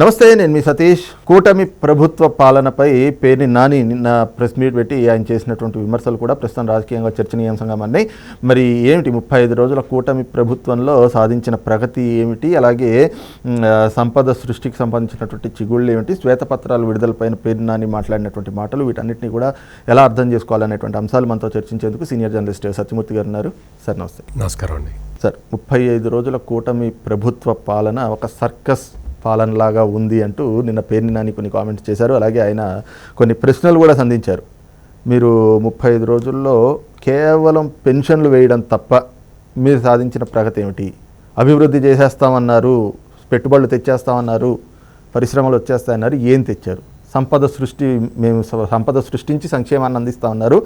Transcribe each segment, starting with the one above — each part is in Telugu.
నమస్తే నేను మీ సతీష్. కూటమి ప్రభుత్వ పాలనపై పేర్ని నాని నిన్న ప్రెస్ మీట్ పెట్టి ఆయన చేసినటువంటి విమర్శలు కూడా ప్రస్తుతం రాజకీయంగా చర్చనీయాంశంగా మారినాయి. మరి ఏమిటి ముప్పై ఐదు రోజుల కూటమి ప్రభుత్వంలో సాధించిన ప్రగతి ఏమిటి? అలాగే సంపద సృష్టికి సంబంధించినటువంటి చిగుళ్ళు ఏమిటి? శ్వేతపత్రాలు విడుదలపైన పేర్ని నాని మాట్లాడినటువంటి మాటలు వీటన్నిటిని కూడా ఎలా అర్థం చేసుకోవాలనేటువంటి అంశాలు మనతో చర్చించేందుకు సీనియర్ జర్నలిస్ట్ సత్యమూర్తి గారు ఉన్నారు. సార్ నమస్తే. నమస్కారం అండి. సార్ ముప్పై ఐదు రోజుల కూటమి ప్రభుత్వ పాలన ఒక సర్కస్ పాలనలాగా ఉంది అంటూ నిన్న పేర్ని నాని కొన్ని కామెంట్స్ చేశారు. అలాగే ఆయన కొన్ని ప్రశ్నలు కూడా సంధించారు. మీరు ముప్పై ఐదు రోజుల్లో కేవలం పెన్షన్లు వేయడం తప్ప మీరు సాధించిన ప్రగతి ఏమిటి? అభివృద్ధి చేసేస్తామన్నారు పెట్టుబడులు తెచ్చేస్తామన్నారు పరిశ్రమలు వచ్చేస్తాయన్నారు ఏం తెచ్చారు? సంపద సృష్టి మేము సంపద సృష్టించి సంక్షేమాన్ని అందిస్తామన్నారు.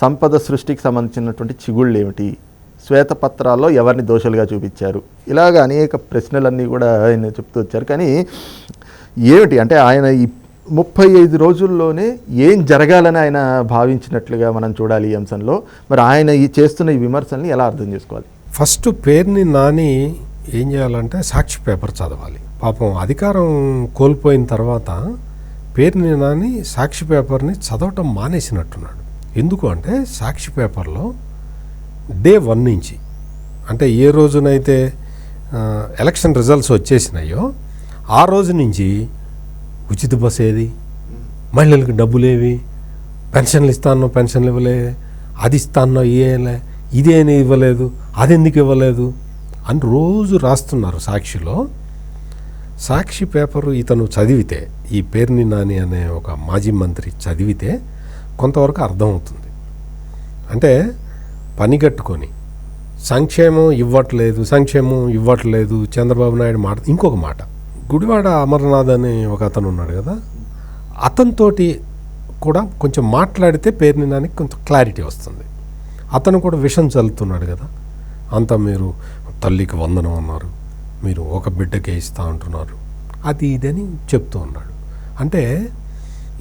సంపద సృష్టికి సంబంధించినటువంటి చిగుళ్ళు ఏమిటి? శ్వేతపత్రాల్లో ఎవరిని దోషులుగా చూపించారు? ఇలాగ అనేక ప్రశ్నలన్నీ కూడా ఆయన చెప్తూ వచ్చారు. కానీ ఏమిటి? అంటే ఆయన ఈ ముప్పై ఐదు రోజుల్లోనే ఏం జరగాలని ఆయన భావించినట్లుగా మనం చూడాలి ఈ అంశంలో. మరి ఆయన ఈ చేస్తున్న ఈ విమర్శల్ని ఎలా అర్థం చేసుకోవాలి? ఫస్ట్ పేరుని నాని ఏం చేయాలంటే సాక్షి పేపర్ చదవాలి. పాపం అధికారం కోల్పోయిన తర్వాత పేరుని నాని సాక్షి పేపర్ని చదవటం మానేసినట్టున్నాడు. ఎందుకు అంటే సాక్షి పేపర్లో డే వన్ నుంచి. అంటే ఏ రోజునైతే ఎలక్షన్ రిజల్ట్స్ వచ్చేసినాయో ఆ రోజు నుంచి ఉచిత బస్ ఏది? మహిళలకు డబ్బులేవి? పెన్షన్లు ఇస్తానో పెన్షన్లు ఇవ్వలే? అది ఇస్తానో ఇవ్వలే ఇదేని ఇవ్వలేదు? అది ఎందుకు ఇవ్వలేదు? అని రోజు రాస్తున్నారు సాక్షిలో. సాక్షి పేపరు ఇతను చదివితే ఈ పేర్ని నాని అనే ఒక మాజీ మంత్రి చదివితే కొంతవరకు అర్థమవుతుంది. అంటే పని కట్టుకొని సంక్షేమం ఇవ్వట్లేదు సంక్షేమం ఇవ్వట్లేదు చంద్రబాబు నాయుడు మాట ఇంకొక మాట. గుడివాడ అమర్నాథ్ అని ఒక అతను ఉన్నాడు కదా అతనితోటి కూడా కొంచెం మాట్లాడితే పేరుని నానికి కొంచెం క్లారిటీ వస్తుంది. అతను కూడా విషం చల్లుతున్నాడు కదా అంతా మీరు తల్లికి వందనం అన్నారు మీరు ఒక బిడ్డకే ఇస్తా అంటున్నారు అది ఇదని చెప్తూ ఉన్నాడు. అంటే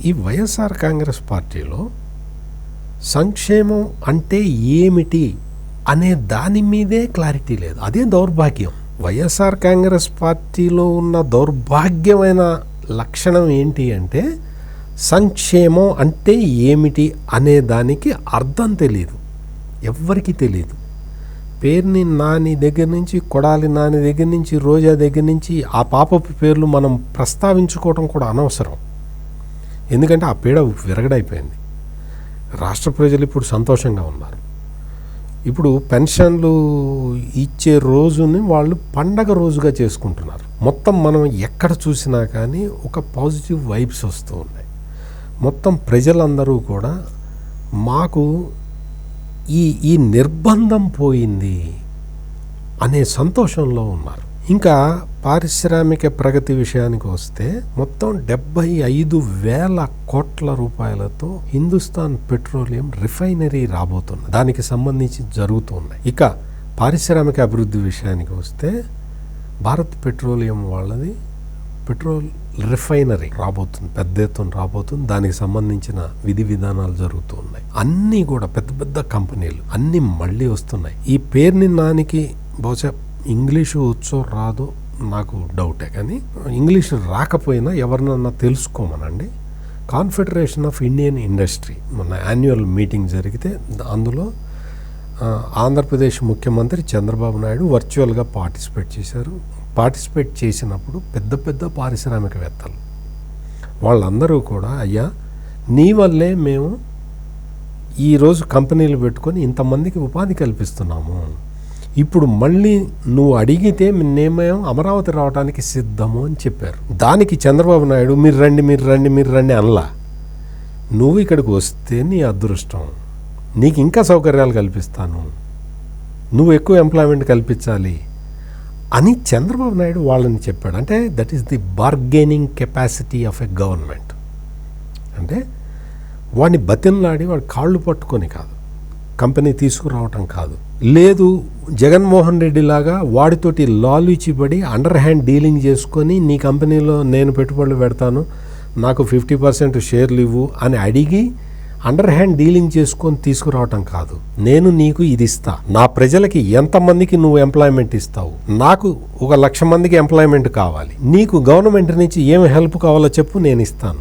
ఈ వైఎస్ఆర్ కాంగ్రెస్ పార్టీలో సంక్షేమం అంటే ఏమిటి అనే దాని మీదే క్లారిటీ లేదు. అదే దౌర్భాగ్యం. వైఎస్ఆర్ కాంగ్రెస్ పార్టీలో ఉన్న దౌర్భాగ్యమైన లక్షణం ఏంటి అంటే సంక్షేమం అంటే ఏమిటి అనే దానికి అర్థం తెలియదు ఎవ్వరికీ తెలియదు పేరుని నాని దగ్గర నుంచి కొడాలి నాని దగ్గర నుంచి రోజా దగ్గర నుంచి ఆ పాపపు పేర్లు మనం ప్రస్తావించుకోవడం కూడా అనవసరం. ఎందుకంటే ఆ పీడ విరగడైపోయింది. రాష్ట్ర ప్రజలు ఇప్పుడు సంతోషంగా ఉన్నారు. ఇప్పుడు పెన్షన్లు ఇచ్చే రోజుని వాళ్ళు పండగ రోజుగా చేసుకుంటున్నారు. మొత్తం మనం ఎక్కడ చూసినా కానీ ఒక పాజిటివ్ వైబ్స్ వస్తూ ఉన్నాయి. మొత్తం ప్రజలందరూ కూడా మాకు ఈ ఈ నిర్బంధం పోయింది అనే సంతోషంలో ఉన్నారు. ఇంకా పారిశ్రామిక ప్రగతి విషయానికి వస్తే మొత్తం డెబ్బై ఐదు వేల కోట్ల రూపాయలతో హిందుస్థాన్ పెట్రోలియం రిఫైనరీ రాబోతుంది దానికి సంబంధించి జరుగుతున్నాయి. ఇక పారిశ్రామిక అభివృద్ధి విషయానికి వస్తే భారత్ పెట్రోలియం వాళ్ళది పెట్రోల్ రిఫైనరీ రాబోతుంది పెద్ద ఎత్తున రాబోతుంది. దానికి సంబంధించిన విధి విధానాలు జరుగుతూ ఉన్నాయి అన్నీ కూడా పెద్ద పెద్ద కంపెనీలు అన్నీ మళ్ళీ వస్తున్నాయి. ఈ పేరుని నానికి బహుశా ఇంగ్లీషు వచ్చో రాదో నాకు డౌటే. కానీ ఇంగ్లీష్ రాకపోయినా ఎవరినన్నా తెలుసుకోమనండి. కాన్ఫెడరేషన్ ఆఫ్ ఇండియన్ ఇండస్ట్రీ మొన్న యాన్యువల్ మీటింగ్ జరిగితే అందులో ఆంధ్రప్రదేశ్ ముఖ్యమంత్రి చంద్రబాబు నాయుడు వర్చువల్గా పార్టిసిపేట్ చేశారు. పార్టిసిపేట్ చేసినప్పుడు పెద్ద పెద్ద పారిశ్రామికవేత్తలు. వాళ్ళందరూ కూడా అయ్యా నీ వల్లే మేము ఈరోజు కంపెనీలు పెట్టుకొని ఇంతమందికి ఉపాధి కల్పిస్తున్నాము. ఇప్పుడు మళ్ళీ నువ్వు అడిగితే నేమేం అమరావతి రావడానికి సిద్ధము అని చెప్పారు. దానికి చంద్రబాబు నాయుడు మీరు రండి మీరు రండి మీరు రండి అనలా. నువ్వు ఇక్కడికి వస్తే నీ అదృష్టం. నీకు ఇంకా సౌకర్యాలు కల్పిస్తాను. నువ్వు ఎక్కువ ఎంప్లాయ్మెంట్ కల్పించాలి అని చంద్రబాబు నాయుడు వాళ్ళని చెప్పాడు. అంటే that is the bargaining capacity of a government అంటే వాడిని బతిన్లాడి వాడు కాళ్ళు పట్టుకొని కాదు. కంపెనీ తీసుకురావటం కాదు. లేదు జగన్మోహన్ రెడ్డి లాగా వాడితోటి ఇచ్చిపడి అండర్ హ్యాండ్ డీలింగ్ చేసుకొని నీ కంపెనీలో నేను పెట్టుబడులు పెడతాను నాకు ఫిఫ్టీ పర్సెంట్ షేర్లు ఇవ్వు అని అడిగి అండర్ హ్యాండ్ డీలింగ్ చేసుకొని తీసుకురావటం కాదు. నేను నీకు ఇది ఇస్తా. నా ప్రజలకి ఎంతమందికి నువ్వు ఎంప్లాయ్మెంట్ ఇస్తావు? నాకు ఒక లక్ష మందికి ఎంప్లాయ్మెంట్ కావాలి. నీకు గవర్నమెంట్ నుంచి ఏమి హెల్ప్ కావాలో చెప్పు నేను ఇస్తాను.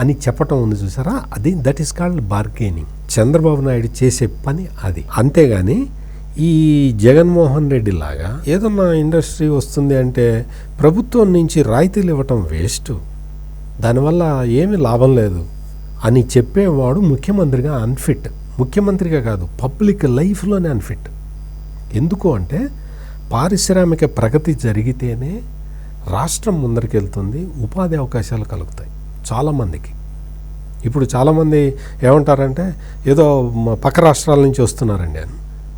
అని చెప్పటం ఉంది చూసారా? అది that is called bargaining Chandrababu Naidu చేసే పని అది. అంతేగాని ఈ జగన్మోహన్ రెడ్డి లాగా ఏదన్నా ఇండస్ట్రీ వస్తుంది అంటే ప్రభుత్వం నుంచి రాయితీలు ఇవ్వటం వేస్ట్. దానివల్ల ఏమీ లాభం లేదు అని చెప్పేవాడు ముఖ్యమంత్రిగా అన్ఫిట్. ముఖ్యమంత్రిగా కాదు పబ్లిక్ లైఫ్లోనే అన్ఫిట్. ఎందుకు అంటే పారిశ్రామిక ప్రగతి జరిగితేనే రాష్ట్రం ముందరికెళ్తుంది ఉపాధి అవకాశాలు కలుగుతాయి. చాలామందికి ఇప్పుడు చాలామంది ఏమంటారంటే ఏదో పక్క రాష్ట్రాల నుంచి వస్తున్నారండి అని.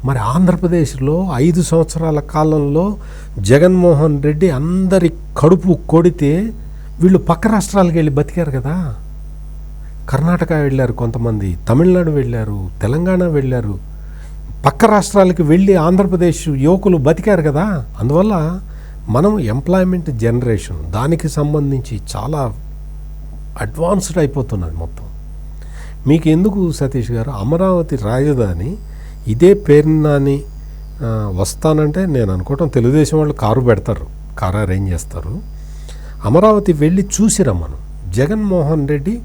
మరి ఆంధ్రప్రదేశ్లో ఐదు సంవత్సరాల కాలంలో జగన్మోహన్ రెడ్డి అందరి కడుపు కొడితే వీళ్ళు పక్క రాష్ట్రాలకు వెళ్ళి బతికారు కదా. కర్ణాటక వెళ్ళారు కొంతమంది తమిళనాడు వెళ్ళారు తెలంగాణ వెళ్ళారు. పక్క రాష్ట్రాలకు వెళ్ళి ఆంధ్రప్రదేశ్ యువకులు బతికారు కదా. అందువల్ల మనం ఎంప్లాయ్మెంట్ జనరేషన్ దానికి సంబంధించి చాలా అడ్వాన్స్డ్ అయిపోతున్నది మొత్తం. మీకు ఎందుకు సతీష్ గారు? అమరావతి రాజధాని ఇదే పేరునాని వస్తానంటే నేను అనుకోవటం తెలుగుదేశం వాళ్ళు కారు పెడతారు కారు అరేంజ్ చేస్తారు. అమరావతి వెళ్ళి చూసి రమ్మను జగన్మోహన్ రెడ్డి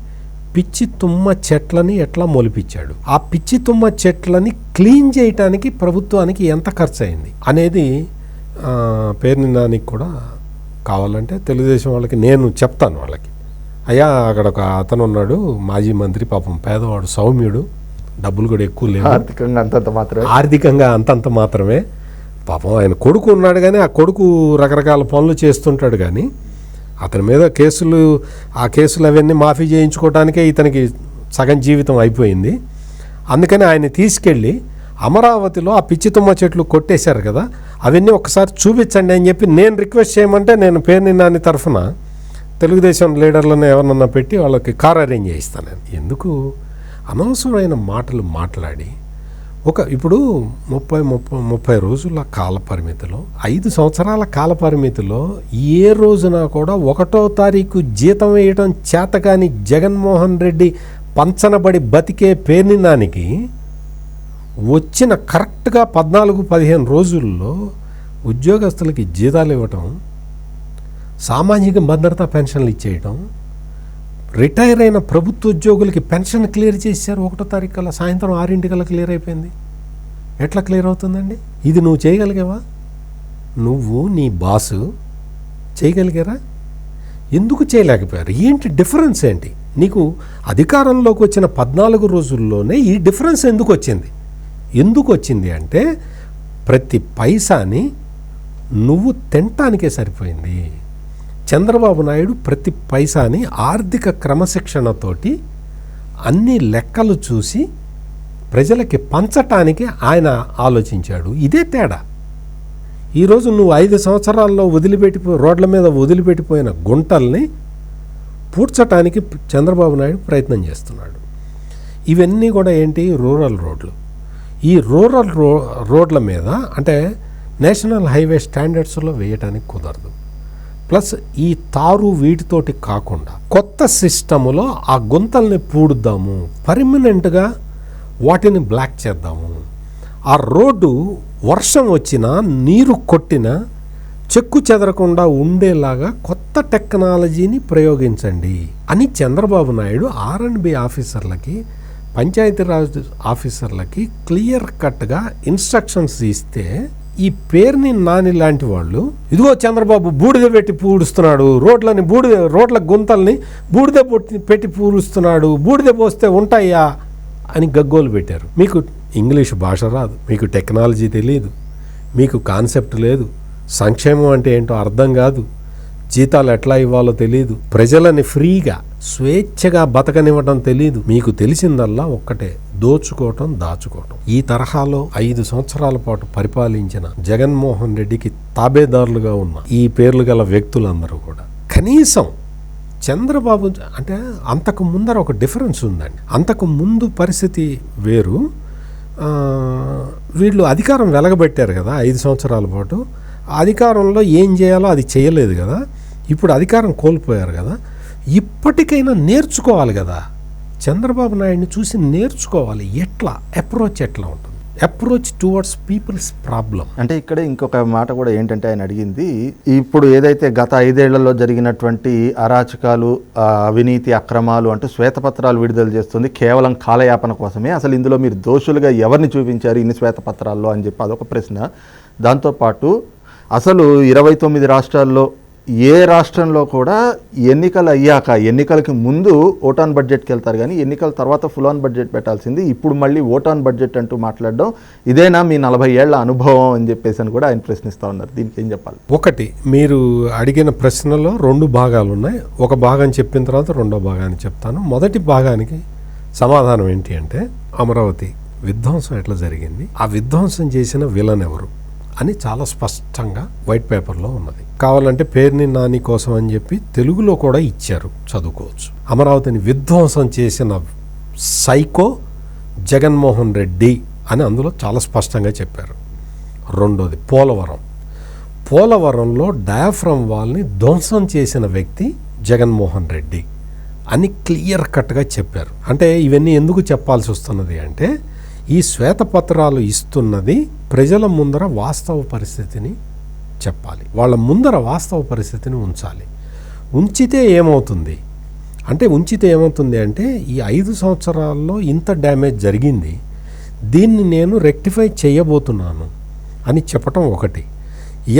పిచ్చి తుమ్మ చెట్లని ఎట్లా మొలిపించాడు? ఆ పిచ్చి తుమ్మ చెట్లని క్లీన్ చేయటానికి ప్రభుత్వానికి ఎంత ఖర్చు అయింది అనేది పేరుని నానికి కూడా కావాలంటే తెలుగుదేశం వాళ్ళకి నేను చెప్తాను వాళ్ళకి. అయ్యా అక్కడ ఒక అతను ఉన్నాడు మాజీ మంత్రి పాపం పేదవాడు సౌమ్యుడు. డబ్బులు కూడా ఎక్కువ లేవు. ఆర్థికంగా అంతంత మాత్రమే. ఆర్థికంగా అంతంత మాత్రమే. పాపం ఆయన కొడుకు ఉన్నాడు కానీ ఆ కొడుకు రకరకాల పనులు చేస్తుంటాడు కానీ అతని మీద కేసులు ఆ కేసులు అవన్నీ మాఫీ చేయించుకోవడానికే ఇతనికి సగం జీవితం అయిపోయింది. అందుకని ఆయన తీసుకెళ్ళి అమరావతిలో ఆ పిచ్చి తుమ్మ చెట్లు కొట్టేశారు కదా అవన్నీ ఒకసారి చూపించండి అని చెప్పి నేను రిక్వెస్ట్ చేయమంటే నేను పేరుని నాని తరఫున తెలుగుదేశం లీడర్లను ఎవరినన్నా పెట్టి వాళ్ళకి కార్ అరేంజ్ చేయిస్తాను నేను. ఎందుకు? అనవసరమైన మాటలు మాట్లాడి ఒక ఇప్పుడు ముప్పై ముప్పై ముప్పై రోజుల కాల పరిమితిలో ఐదు సంవత్సరాల కాల పరిమితిలో ఏ రోజున కూడా ఒకటో తారీఖు జీతం వేయడం చేతకాని జగన్మోహన్ రెడ్డి పంచనబడి బతికే పేర్నినానికి వచ్చిన కరెక్ట్గా పద్నాలుగు పదిహేను రోజుల్లో ఉద్యోగస్తులకి జీతాలు ఇవ్వటం సామాజిక భద్రత పెన్షన్లు ఇచ్చేయటం. రిటైర్ అయిన ప్రభుత్వ ఉద్యోగులకి పెన్షన్ క్లియర్ చేశారు ఒకటో తారీఖు కల్లా సాయంత్రం ఆరింటికల్లా క్లియర్ అయిపోయింది. ఎట్లా క్లియర్ అవుతుందండి? ఇది నువ్వు చేయగలిగావా? నువ్వు నీ బాసు చేయగలిగారా? ఎందుకు చేయలేకపోయారు? ఏంటి డిఫరెన్స్ ఏంటి? నీకు అధికారంలోకి వచ్చిన పద్నాలుగు రోజుల్లోనే ఈ డిఫరెన్స్ ఎందుకు వచ్చింది? ఎందుకు వచ్చింది అంటే ప్రతి పైసాని నువ్వు తినటానికే సరిపోయింది. చంద్రబాబు నాయుడు ప్రతి పైసాని ఆర్థిక క్రమశిక్షణతోటి అన్ని లెక్కలు చూసి ప్రజలకి పంచటానికి ఆయన ఆలోచించాడు. ఇదే తేడా. ఈరోజు నువ్వు ఐదు సంవత్సరాల్లో వదిలిపెట్టిపో రోడ్ల మీద వదిలిపెట్టిపోయిన గుంటల్ని పూడ్చటానికి చంద్రబాబు నాయుడు ప్రయత్నం చేస్తున్నాడు. ఇవన్నీ కూడా ఏంటి? రూరల్ రోడ్లు. ఈ రూరల్ రో రోడ్ల మీద అంటే నేషనల్ హైవే స్టాండర్డ్స్లో వేయటానికి కుదరదు. ప్లస్ ఈ తారు వీటితోటి కాకుండా కొత్త సిస్టములో ఆ గుంతల్ని పూడుద్దాము. పర్మనెంట్గా వాటిని బ్లాక్ చేద్దాము. ఆ రోడ్డు వర్షం వచ్చినా నీరు కొట్టినా చెక్కు చెదరకుండా ఉండేలాగా కొత్త టెక్నాలజీని ప్రయోగించండి అని చంద్రబాబు నాయుడు ఆర్ ఆఫీసర్లకి పంచాయతీరాజ్ ఆఫీసర్లకి క్లియర్ కట్గా ఇన్స్ట్రక్షన్స్ ఇస్తే ఈ పేరుని నాని లాంటి వాళ్ళు ఇదిగో చంద్రబాబు బూడిద పెట్టి పూడుస్తున్నాడు రోడ్లని బూడిద రోడ్ల గుంతల్ని బూడిద పొట్టి- పెట్టి పూడుస్తున్నాడు బూడిద పోస్తే ఉంటాయా అని గగ్గోలు పెట్టారు. మీకు ఇంగ్లీష్ భాష రాదు మీకు టెక్నాలజీ తెలియదు మీకు కాన్సెప్ట్ లేదు సంక్షేమం అంటే ఏంటో అర్థం కాదు జీతాలు ఎట్లా ఇవ్వాలో తెలియదు ప్రజలని ఫ్రీగా స్వేచ్ఛగా బతకనివ్వటం తెలియదు మీకు తెలిసిందల్లా ఒక్కటే దోచుకోవటం దాచుకోవటం. ఈ తరహాలో ఐదు సంవత్సరాల పాటు పరిపాలించిన జగన్మోహన్ రెడ్డికి తాబేదారులుగా ఉన్న ఈ పేర్లు గల వ్యక్తులందరూ కూడా. కనీసం చంద్రబాబు అంటే అంతకు ముందర ఒక డిఫరెన్స్ ఉందండి. అంతకు ముందు పరిస్థితి వేరు. వీళ్ళు అధికారం వెలగబెట్టారు కదా ఐదు సంవత్సరాల పాటు. ఆ అధికారంలో ఏం చేయాలో అది చేయలేదు కదా. ఇప్పుడు అధికారం కోల్పోయారు కదా. ఇప్పటికైనా నేర్చుకోవాలి కదా. చంద్రబాబు నాయుడిని చూసి నేర్చుకోవాలి. ఎట్లా? అప్రోచ్ ఎట్లా ఉంటుంది? అప్రోచ్ టువర్డ్స్ పీపుల్స్ ప్రాబ్లం అంటే ఇక్కడ ఇంకొక మాట కూడా ఏంటంటే ఆయన అడిగింది ఇప్పుడు ఏదైతే గత ఐదేళ్ళలో జరిగినటువంటి అరాచకాలు అవినీతి అక్రమాలు అంటూ శ్వేతపత్రాలు విడుదల చేస్తుంది కేవలం కాలయాపన కోసమే. అసలు ఇందులో మీరు దోషులుగా ఎవరిని చూపించారు ఇన్ని శ్వేతపత్రాల్లో అని చెప్పి అదొక ప్రశ్న. దాంతోపాటు అసలు ఇరవై తొమ్మిది రాష్ట్రాల్లో ఏ రాష్ట్రంలో కూడా ఎన్నికలు అయ్యాక ఎన్నికలకి ముందు ఓటాన్ బడ్జెట్కి వెళ్తారు కానీ ఎన్నికల తర్వాత ఫుల్ ఆన్ బడ్జెట్ పెట్టాల్సింది. ఇప్పుడు మళ్ళీ ఓటాన్ బడ్జెట్ అంటూ మాట్లాడడం ఇదేనా మీ నలభై ఏళ్ళ అనుభవం అని చెప్పేసి అని కూడా ఆయన ప్రశ్నిస్తూ ఉన్నారు. దీనికి ఏం చెప్పాలి? ఒకటి మీరు అడిగిన ప్రశ్నలో రెండు భాగాలు ఉన్నాయి. ఒక భాగం చెప్పిన తర్వాత రెండో భాగాన్ని చెప్తాను. మొదటి భాగానికి సమాధానం ఏంటి అంటే అమరావతి విధ్వంసం ఎట్లా జరిగింది? ఆ విధ్వంసం చేసిన విలన్ ఎవరు? అని చాలా స్పష్టంగా వైట్ పేపర్లో ఉన్నది. కావాలంటే పేరుని నాని కోసం అని చెప్పి తెలుగులో కూడా ఇచ్చారు చదువుకోవచ్చు. అమరావతిని విధ్వంసం చేసిన సైకో జగన్మోహన్ రెడ్డి అని అందులో చాలా స్పష్టంగా చెప్పారు. రెండోది పోలవరం. పోలవరంలో డయాఫ్రమ్ వాల్ని ధ్వంసం చేసిన వ్యక్తి జగన్మోహన్ రెడ్డి అని క్లియర్ కట్గా చెప్పారు. అంటే ఇవన్నీ ఎందుకు చెప్పాల్సి వస్తున్నది అంటే ఈ శ్వేతపత్రాలు ఇస్తున్నది ప్రజల ముందర వాస్తవ పరిస్థితిని చెప్పాలి. వాళ్ళ ముందర వాస్తవ పరిస్థితిని ఉంచాలి. ఉంచితే ఏమవుతుంది? అంటే ఉంచితే ఏమవుతుంది అంటే ఈ ఐదు సంవత్సరాల్లో ఇంత డ్యామేజ్ జరిగింది దీన్ని నేను రెక్టిఫై చేయబోతున్నాను అని చెప్పటం ఒకటి.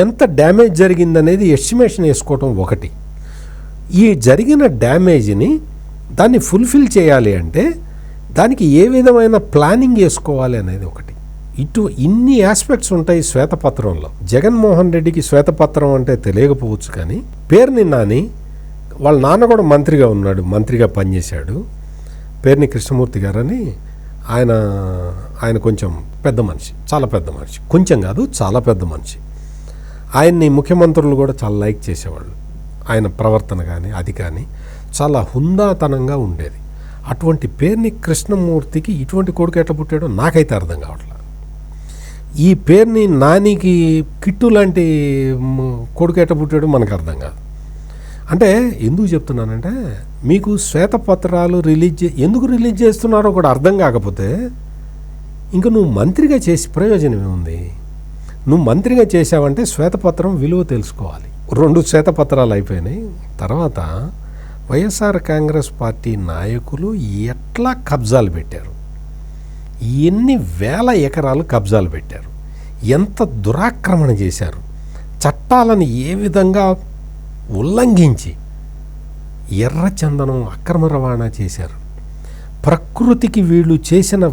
ఎంత డ్యామేజ్ జరిగిందనేది ఎస్టిమేషన్ వేసుకోవటం ఒకటి. ఈ జరిగిన డ్యామేజ్ని దాన్ని ఫుల్ఫిల్ చేయాలి అంటే దానికి ఏ విధమైన ప్లానింగ్ వేసుకోవాలి అనేది ఒకటి. ఇటు ఇన్ని ఆస్పెక్ట్స్ ఉంటాయి శ్వేతపత్రంలో. జగన్మోహన్ రెడ్డికి శ్వేతపత్రం అంటే తెలియకపోవచ్చు కానీ పేరుని నాని వాళ్ళ నాన్న కూడా మంత్రిగా ఉన్నాడు మంత్రిగా పనిచేశాడు. పేరుని కృష్ణమూర్తి గారని ఆయన ఆయన కొంచెం పెద్ద మనిషి చాలా పెద్ద మనిషి. కొంచెం కాదు చాలా పెద్ద మనిషి. ఆయన్ని ముఖ్యమంత్రులు కూడా చాలా లైక్ చేసేవాళ్ళు. ఆయన ప్రవర్తన కానీ అది కానీ చాలా హుందాతనంగా ఉండేది. అటువంటి పేరుని కృష్ణమూర్తికి ఇటువంటి కొడుకు ఎట్లా పుట్టాడో నాకైతే అర్థం కావట్లేదు ఈ పేరుని నానికి కిట్టు లాంటి కొడుకు ఎట్లా పుట్టాడో మనకు అర్థం కాదు. అంటే ఎందుకు చెప్తున్నానంటే మీకు శ్వేతపత్రాలు రిలీజ్ ఎందుకు రిలీజ్ చేస్తున్నారో కూడా అర్థం కాకపోతే ఇంకా నువ్వు మంత్రిగా చేసి ప్రయోజనం ఏముంది? నువ్వు మంత్రిగా చేసావంటే శ్వేతపత్రం విలువ తెలుసుకోవాలి. రెండు శ్వేతపత్రాలు అయిపోయినాయి. తర్వాత వైఎస్ఆర్ కాంగ్రెస్ పార్టీ నాయకులు ఎట్లా కబ్జాలు పెట్టారు? ఎన్ని వేల ఎకరాలు కబ్జాలు పెట్టారు? ఎంత దురాక్రమణ చేశారు? చట్టాలను ఏ విధంగా ఉల్లంఘించి ఎర్ర చందనం అక్రమ రవాణా చేశారు? ప్రకృతికి వీళ్ళు చేసిన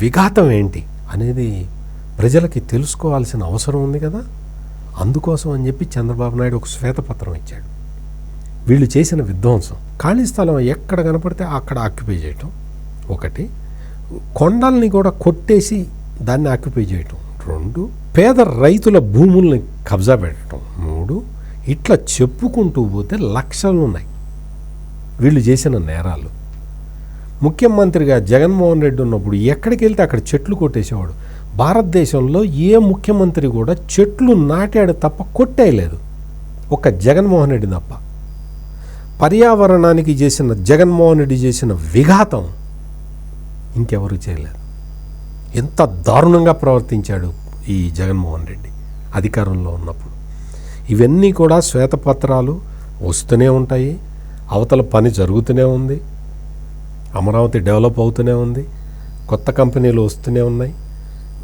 విఘాతం ఏంటి అనేది ప్రజలకి తెలుసుకోవాల్సిన అవసరం ఉంది కదా? అందుకోసం అని చెప్పి చంద్రబాబు నాయుడు ఒక శ్వేతపత్రం ఇచ్చాడు. వీళ్ళు చేసిన విధ్వంసం. ఖాళీ స్థలం ఎక్కడ కనపడితే అక్కడ ఆక్యుపై చేయటం. ఒకటి కొండల్ని కూడా కొట్టేసి దాన్ని ఆక్యుపై చేయటం. రెండు పేద రైతుల భూముల్ని కబ్జా పెట్టడం మూడు ఇట్లా చెప్పుకుంటూ పోతే లక్షలు ఉన్నాయి. వీళ్ళు చేసిన నేరాలు. ముఖ్యమంత్రిగా జగన్మోహన్ రెడ్డి ఉన్నప్పుడు ఎక్కడికి వెళ్తే అక్కడ చెట్లు కొట్టేసేవాడు. భారతదేశంలో ఏ ముఖ్యమంత్రి కూడా చెట్లు నాటాడు తప్ప కొట్టేయలేదు. ఒక జగన్మోహన్ రెడ్డి తప్ప. పర్యావరణానికి చేసిన జగన్మోహన్ రెడ్డి చేసిన విఘాతం ఇంకెవరు చేయలేదు. ఎంత దారుణంగా ప్రవర్తించాడు ఈ జగన్మోహన్ రెడ్డి అధికారంలో ఉన్నప్పుడు. ఇవన్నీ కూడా శ్వేతపత్రాలు వస్తూనే ఉంటాయి అవతల పని జరుగుతూనే ఉంది అమరావతి డెవలప్ అవుతూనే ఉంది కొత్త కంపెనీలు వస్తూనే ఉన్నాయి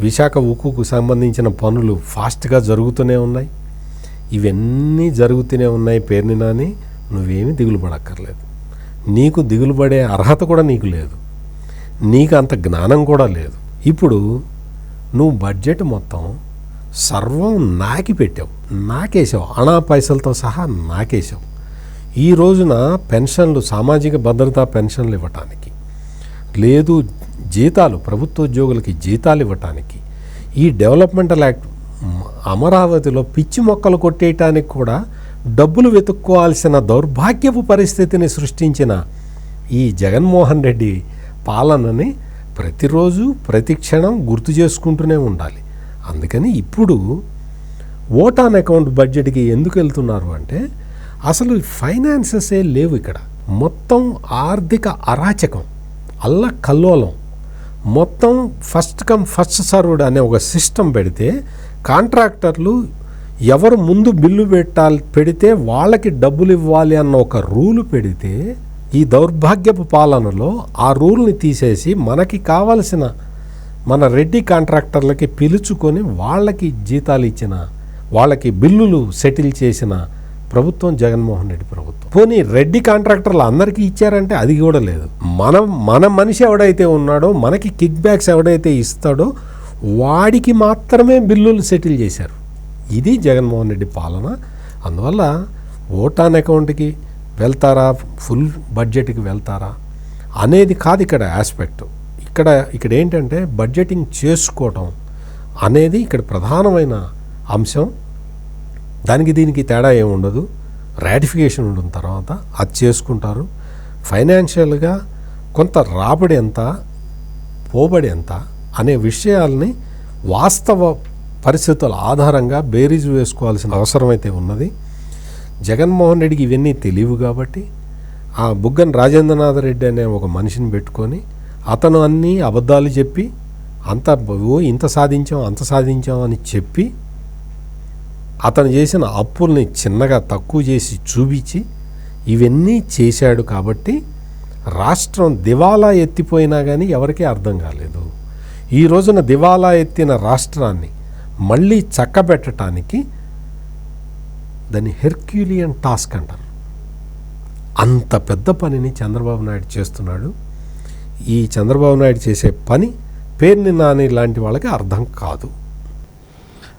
విశాఖ ఉక్కుకు సంబంధించిన పనులు ఫాస్ట్గా జరుగుతూనే ఉన్నాయి. ఇవన్నీ జరుగుతూనే ఉన్నాయి పేర్ని నాని. నువ్వేమీ దిగులు పడక్కర్లేదు. నీకు దిగులు పడే అర్హత కూడా నీకు లేదు. నీకు అంత జ్ఞానం కూడా లేదు. ఇప్పుడు నువ్వు బడ్జెట్ మొత్తం సర్వం నాకి పెట్టావు. నాకేసావు అనా పైసలతో సహా నాకేసావు ఈ రోజున పెన్షన్లు సామాజిక భద్రతా పెన్షన్లు ఇవ్వటానికి లేదు జీతాలు ప్రభుత్వ ఉద్యోగులకి జీతాలు ఇవ్వటానికి ఈ డెవలప్మెంటల్ యాక్ట్ అమరావతిలో పిచ్చి మొక్కలు కొట్టేయటానికి కూడా డబ్బులు వెతుక్కోవాల్సిన దౌర్భాగ్యపు పరిస్థితిని సృష్టించిన ఈ జగన్మోహన్ రెడ్డి పాలనని ప్రతిరోజు ప్రతి క్షణం గుర్తు చేసుకుంటూనే ఉండాలి. అందుకని ఇప్పుడు ఓటాన్ అకౌంట్ బడ్జెట్కి ఎందుకు వెళ్తున్నారు అంటే అసలు ఫైనాన్సెసే లేవు ఇక్కడ. మొత్తం ఆర్థిక అరాచకం అల్ల కల్లోలం మొత్తం ఫస్ట్ కమ్ ఫస్ట్ సర్వ్డ్ అనే ఒక సిస్టమ్ పెడితే కాంట్రాక్టర్లు ఎవరు ముందు బిల్లు పెట్టాలి పెడితే వాళ్ళకి డబ్బులు ఇవ్వాలి అన్న ఒక రూలు పెడితే ఈ దౌర్భాగ్యపు పాలనలో ఆ రూల్ని తీసేసి మనకి కావలసిన మన రెడ్డి కాంట్రాక్టర్లకి పిలుచుకొని వాళ్ళకి జీతాలు ఇచ్చిన వాళ్ళకి బిల్లులు సెటిల్ చేసిన ప్రభుత్వం జగన్మోహన్ రెడ్డి ప్రభుత్వం. పోనీ రెడ్డి కాంట్రాక్టర్లు అందరికీ ఇచ్చారంటే అది కూడా లేదు. మనం మన మనిషి ఎవడైతే ఉన్నాడో మనకి కిక్ బ్యాక్స్ ఎవడైతే ఇస్తాడో వాడికి మాత్రమే బిల్లులు సెటిల్ చేశారు. ఇది జగన్మోహన్ రెడ్డి పాలన. అందువల్ల ఓటాన్ అకౌంట్కి వెళ్తారా? ఫుల్ బడ్జెట్కి వెళ్తారా? అనేది కాదు ఇక్కడ ఆస్పెక్ట్. ఇక్కడ ఇక్కడ ఏంటంటే బడ్జెటింగ్ చేసుకోవటం అనేది ఇక్కడ ప్రధానమైన అంశం. దానికి దీనికి తేడా ఏమి ఉండదు. రాటిఫికేషన్ ఉండిన తర్వాత అది చేసుకుంటారు. ఫైనాన్షియల్గా కొంత రాబడి ఎంత పోబడి ఎంత అనే విషయాల్ని వాస్తవ పరిస్థితుల ఆధారంగా బేరీజు వేసుకోవాల్సిన అవసరం అయితే ఉన్నది. జగన్మోహన్ రెడ్డికి ఇవన్నీ తెలియవు కాబట్టి ఆ బుగ్గన రాజేంద్రనాథ్ రెడ్డి అనే ఒక మనిషిని పెట్టుకొని అతను అన్నీ అబద్ధాలు చెప్పి అంత ఓ ఇంత సాధించాం అంత సాధించాం అని చెప్పి అతను చేసిన అప్పుల్ని చిన్నగా తక్కువ చేసి చూపించి ఇవన్నీ చేశాడు కాబట్టి రాష్ట్రం దివాలా ఎత్తిపోయినా కానీ ఎవరికీ అర్థం కాలేదు. ఈ రోజున దివాలా ఎత్తిన రాష్ట్రాన్ని మళ్ళీ చక్కబెట్టడానికి దాన్ని హెర్క్యూలియన్ టాస్క్ అంటారు. అంత పెద్ద పనిని చంద్రబాబు నాయుడు చేస్తున్నాడు. ఈ చంద్రబాబు నాయుడు చేసే పని పేర్ని నాని లాంటి వాళ్ళకి అర్థం కాదు.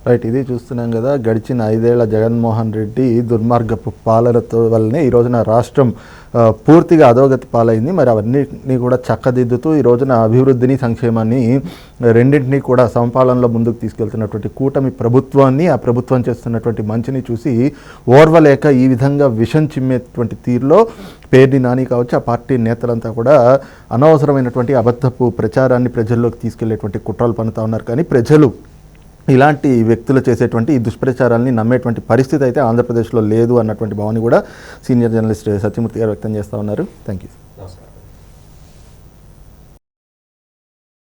రైట్ ఇది చూస్తున్నాం కదా గడిచిన ఐదేళ్ళ జగన్మోహన్ రెడ్డి దుర్మార్గపు పాలనతో వల్లనే ఈ రోజున రాష్ట్రం పూర్తిగా అధోగతి పాలైంది. మరి అవన్నీ కూడా చక్కదిద్దుతూ ఈ రోజున అభివృద్ధిని సంక్షేమాన్ని రెండింటినీ కూడా సమపాలనలో ముందుకు తీసుకెళ్తున్నటువంటి కూటమి ప్రభుత్వాన్ని ఆ ప్రభుత్వం చేస్తున్నటువంటి మంచిని చూసి ఓర్వలేక ఈ విధంగా విషం చిమ్మేటువంటి తీరులో పేర్ని నాని కావచ్చు ఆ పార్టీ నేతలంతా కూడా అనవసరమైనటువంటి అబద్ధపు ప్రచారాన్ని ప్రజల్లోకి తీసుకెళ్ళేటువంటి కుట్రలు పన్నుతా ఉన్నారు. కానీ ప్రజలు ఇలాంటి వ్యక్తులు చేసేటువంటి ఈ దుష్ప్రచారాల్ని నమ్మేటువంటి పరిస్థితి అయితే ఆంధ్రప్రదేశ్లో లేదు అన్నటువంటి భావన కూడా సీనియర్ జర్నలిస్ట్ సత్యమూర్తి గారు వ్యక్తం చేస్తూ ఉన్నారు. Thank you